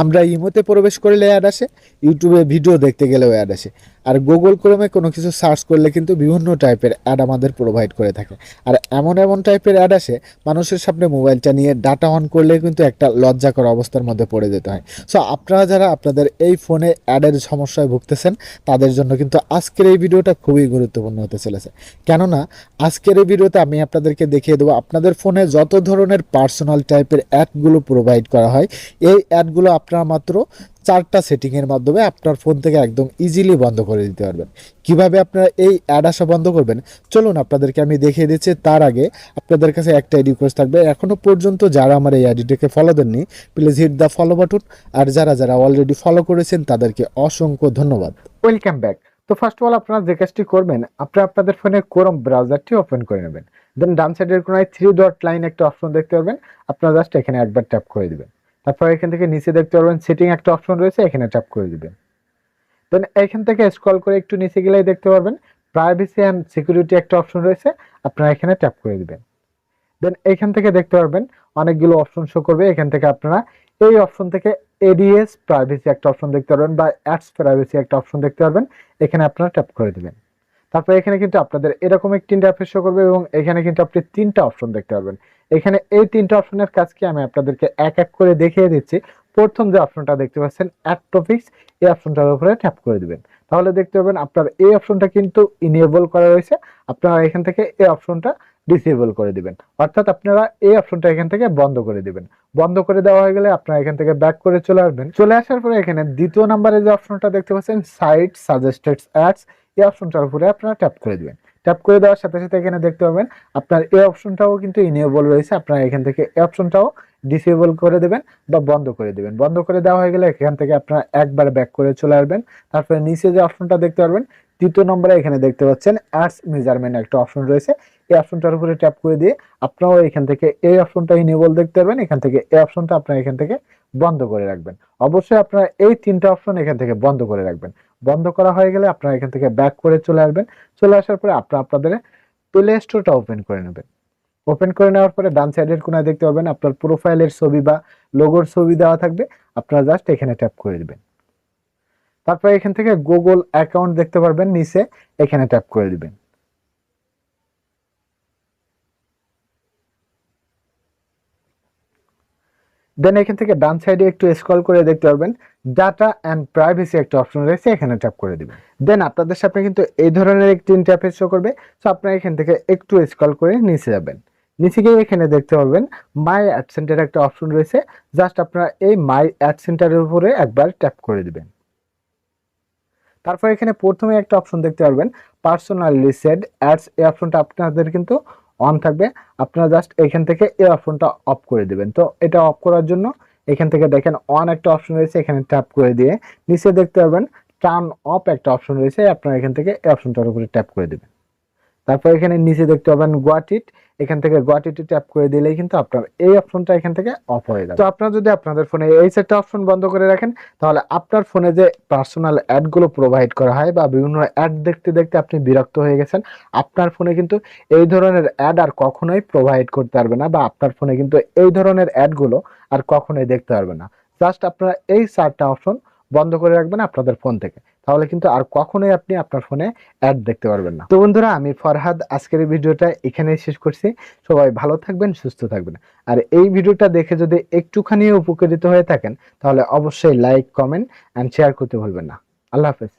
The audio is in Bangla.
আমরা ইমোতে প্রবেশ করলে অ্যাড আসে ইউটিউবে ভিডিও দেখতে গেলেও অ্যাড আসে আর গুগল ক্রোমে কোনো কিছু সার্চ করলে কিন্তু বিভিন্ন টাইপের অ্যাড আমাদের প্রোভাইড করে থাকে। আর এমন এমন টাইপের অ্যাড আসে, মানুষের সামনে মোবাইলটা নিয়ে ডাটা অন করলে কিন্তু একটা লজ্জাকর অবস্থার মধ্যে পড়ে যেতে হয়। সো আপনারা যারা আপনাদের এই ফোনে অ্যাডের সমস্যায় ভুগতেছেন, তাদের জন্য কিন্তু আজকের এই ভিডিওটা খুবই গুরুত্বপূর্ণ হতে চলেছে। কেননা, আজকের এই ভিডিওতে আমি আপনাদেরকে দেখিয়ে দেবো, আপনাদের ফোনে যত ধরনের পার্সোনাল টাইপের অ্যাডগুলো প্রোভাইড করা হয়, এই অ্যাডগুলো আপনারা মাত্র চারটা সেটিংয়ের মাধ্যমে আপনার ফোন থেকে একদম ইজিলি বন্ধ করে দিতে পারবেন। কীভাবে আপনারা এই অ্যাড আসা বন্ধ করবেন? চলুন, আপনাদেরকে আমি দেখিয়ে দিচ্ছি। তার আগে আপনাদের কাছে একটা রিকোয়েস্ট থাকবে। এখনও পর্যন্ত যারা আমার এই আইডিটাকে ফলো দেননি please hit the follow button আর যারা যারা অলরেডি ফলো করেছেন, তাদেরকে অসংখ্য ধন্যবাদ। ওয়েলকাম ব্যাক তো ফার্স্ট অফ অল আপনারা যে কাজটি করবেন, আপনারা আপনাদের ফোনে কোরম ব্রাউজারটি ওপেন করে নেবেন। দেন ডান সাইডের কোনায় থ্রি ডট লাইন একটা অপশন দেখতে পারবেন। আপনারা জাস্ট এখানে একবার ট্যাপ করে দিবেন। তারপর এখান থেকে নিচে দেখতে পারবেন সেটিং একটা অপশন রয়েছে, এখানে ট্যাপ করে দিবেন। দেন এখান থেকে স্ক্রল করে একটু নিচে গেলেই দেখতে পারবেন প্রাইভেসি অ্যান্ড সিকিউরিটি একটা অপশন রয়েছে, আপনারা এখানে ট্যাপ করে দিবেন। দেন এখান থেকে দেখতে পারবেন, অনেকগুলো অপশন শো করবে, এখান থেকে আপনারা এই অপশন থেকে এডিএস প্রাইভেসি একটা অপশন দেখতে পারবেন বা অ্যাডস প্রাইভেসি একটা অপশন দেখতে পারবেন, এখানে আপনারা ট্যাপ করে দিবেন। তারপর এখানে কিন্তু আপনাদের এরকম একটি ইন্টারফেস শো করবে এবং এখানে কিন্তু আপনি তিনটা অপশন দেখতে পারবেন। এখানে এই তিনটা অপশনের কাজ কি আমি আপনাদেরকে এক এক করে দেখিয়ে দিচ্ছি। প্রথম যে অপশনটা দেখতে পাচ্ছেন অ্যাড টপিক্স এই অপশনটার উপরে ট্যাপ করে দিবেন। তাহলে দেখতে পাবেন আপনার এই অপশনটা কিন্তু ইনেবল করা রয়েছে। আপনারা এখান থেকে এই অপশনটা ডিসেবল করে দিবেন। অর্থাৎ আপনারা এই অপশনটা এখান থেকে বন্ধ করে দিবেন। বন্ধ করে দেওয়া হয়ে গেলে আপনারা এখান থেকে ব্যাক করে চলে আসবেন। চলে আসার পরে এখানে দ্বিতীয় নাম্বারে যে অপশনটা দেখতে পাচ্ছেন সাইট সাজেস্টেড অ্যাডস এই অপশনটার উপরে আপনারা ট্যাপ করে দিবেন। ট্যাপ করে দেওয়ার সাথে সাথে এখানে দেখতে পাবেন আপনার এই অপশনটাও কিন্তু ইনেবল রয়েছে। আপনারা এখান থেকে এই অপশনটাও ডিসেবল করে দেবেন বা বন্ধ করে দেবেন। বন্ধ করে দেওয়া হয়ে গেলে এখান থেকে আপনারা একবার ব্যাক করে চলে আসবেন। তারপরে নিচে যে অপশনটা দেখতে পারবেন, তৃতীয় নম্বরে এখানে দেখতে পাচ্ছেন অ্যাডস মেজারমেন্ট একটা অপশন রয়েছে। এই অপশনটার উপরে ট্যাপ করে দিয়ে আপনারাও এখান থেকে এই অপশনটা ইনেবল দেখতে পারবেন। এখান থেকে এই অপশনটা আপনারা এখান থেকে বন্ধ করে রাখবেন। অবশ্যই আপনারা এই তিনটা অপশন এখান থেকে বন্ধ করে রাখবেন। বন্ধ করা হয়ে গেলে আপনারা এখান থেকে ব্যাক করে চলে আসবেন। চলে আসার পরে আপনারা আপনাদের প্লে স্টোরটা ওপেন করে নেবেন। ওপেন করে নেওয়ার পরে ডান সাইডের কোনায় দেখতে পাবেন আপনার প্রোফাইলের ছবি বা লোগোর ছবি দেওয়া থাকবে। আপনারা জাস্ট এখানে ট্যাপ করে দিবেন। তারপর এখান থেকে গুগল অ্যাকাউন্ট দেখতে পারবেন, নিচে এখানে ট্যাপ করে দিবেন। দেন এখান থেকে ডান সাইডে একটু স্ক্রল করে দেখতে পারবেন। ডাটা অ্যান্ড প্রাইভেসি একটা অপশন রয়েছে, এখানে ট্যাপ করে দিবেন। দেন আপনাদের সামনে কিন্তু এই ধরনের একটি ইন্টারফেস শো করবে। সো আপনারা এখান থেকে একটু স্ক্রল করে নিচে যাবেন। নিচে গিয়ে এখানে দেখতে পারবেন মাই অ্যাড সেন্টার একটা অপশন রয়েছে। জাস্ট আপনারা এই মাই অ্যাড সেন্টারের উপরে একবার ট্যাপ করে দেবেন। তারপর এখানে প্রথমে একটা অপশন দেখতে পারবেন পার্সোনাল লিসেড অ্যাডস এই অপশনটা আপনাদের কিন্তু অন থাকবে, আপনারা জাস্ট এখান থেকে এই অপশনটা অফ করে দেবেন। তো এটা অফ করার জন্য এখান থেকে দেখেন অন একটা অপশন রয়েছে, এখানে ট্যাপ করে দিয়ে নিচে দেখতে পারবেন টার্ন অফ একটা অপশন রয়েছে, আপনারা এখান থেকে এই অপশনটার উপরে ট্যাপ করে দিবেন। তারপর এখানে নিচে দেখতে পাবেন গোয়াট ইট এখান থেকে গোয়াট ইটে ট্যাপ করে দিলেই কিন্তু আপনার এই অপশনটা এখান থেকে অফ হয়ে যাবে। তো আপনারা যদি আপনাদের ফোনে এই সেটটা অপশন বন্ধ করে রাখেন, তাহলে আপনার ফোনে যে পার্সোনাল অ্যাডগুলো প্রোভাইড করা হয় বা বিভিন্ন অ্যাড দেখতে দেখতে আপনি বিরক্ত হয়ে গেছেন, আপনার ফোনে কিন্তু এই ধরনের অ্যাড আর কখনোই প্রোভাইড করতে পারবে না বা আপনার ফোনে কিন্তু এই ধরনের অ্যাডগুলো আর কখনোই দেখতে পারবে না। জাস্ট আপনারা এই চারটা অপশন বন্ধ করে রাখবেন আপনাদের ফোন থেকে। তাহলে কিন্তু আর কখনোই আপনি আপনার ফোনে অ্যাড দেখতে পারবেন না। তো বন্ধুরা, আমি ফরহাদ, আজকের ভিডিওটা এখানেই শেষ করছি। সবাই ভালো থাকবেন, সুস্থ থাকবেন। আর এই ভিডিওটা দেখে যদি একটুখানি উপকৃত হয়ে থাকেন, তাহলে অবশ্যই লাইক কমেন্ট অ্যান্ড শেয়ার করতে ভুলবেন না। আল্লাহ হাফেজ।